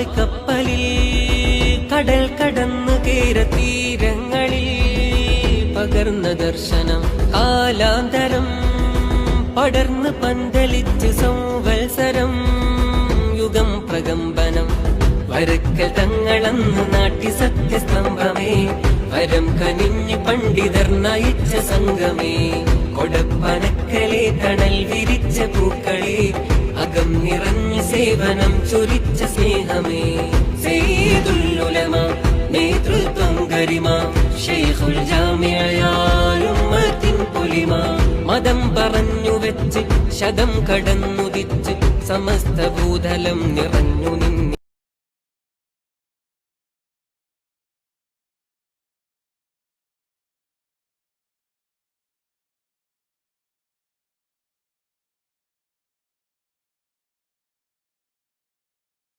പായ്ക്കപ്പലിൽ കടൽ കടന്നു കേര തീരങ്ങളിൽ പകർന്ന ദർശനം കാലാന്തരം പടർന്ന് പന്തലിച്ച് സംവത്സരം യുഗം പ്രകമ്പനം. വരക്കൽ തങ്ങളെന്ന് നാട്ടി സത്യസ്തംഭമേ വരം കനിഞ്ഞ് പണ്ഡിതർ നയിച്ച സംഘമേ കൊടപ്പനക്കലെ തണൽ വിരിച്ച നിറഞ്ഞ് സേവനം ചൊരിച്ച സ്നേഹമേ. സേതുല്ലുലമ നേതൃത്വം ഗരിമ ഷെയ്ഖുൽ ജാമ്യയാലുമ്മത്തിൻ പൊലിമ. മതം പറഞ്ഞു വെച്ച് ശതം കടന്നുദിച്ച് സമസ്ത ഭൂതലം നിറഞ്ഞു നിന്നി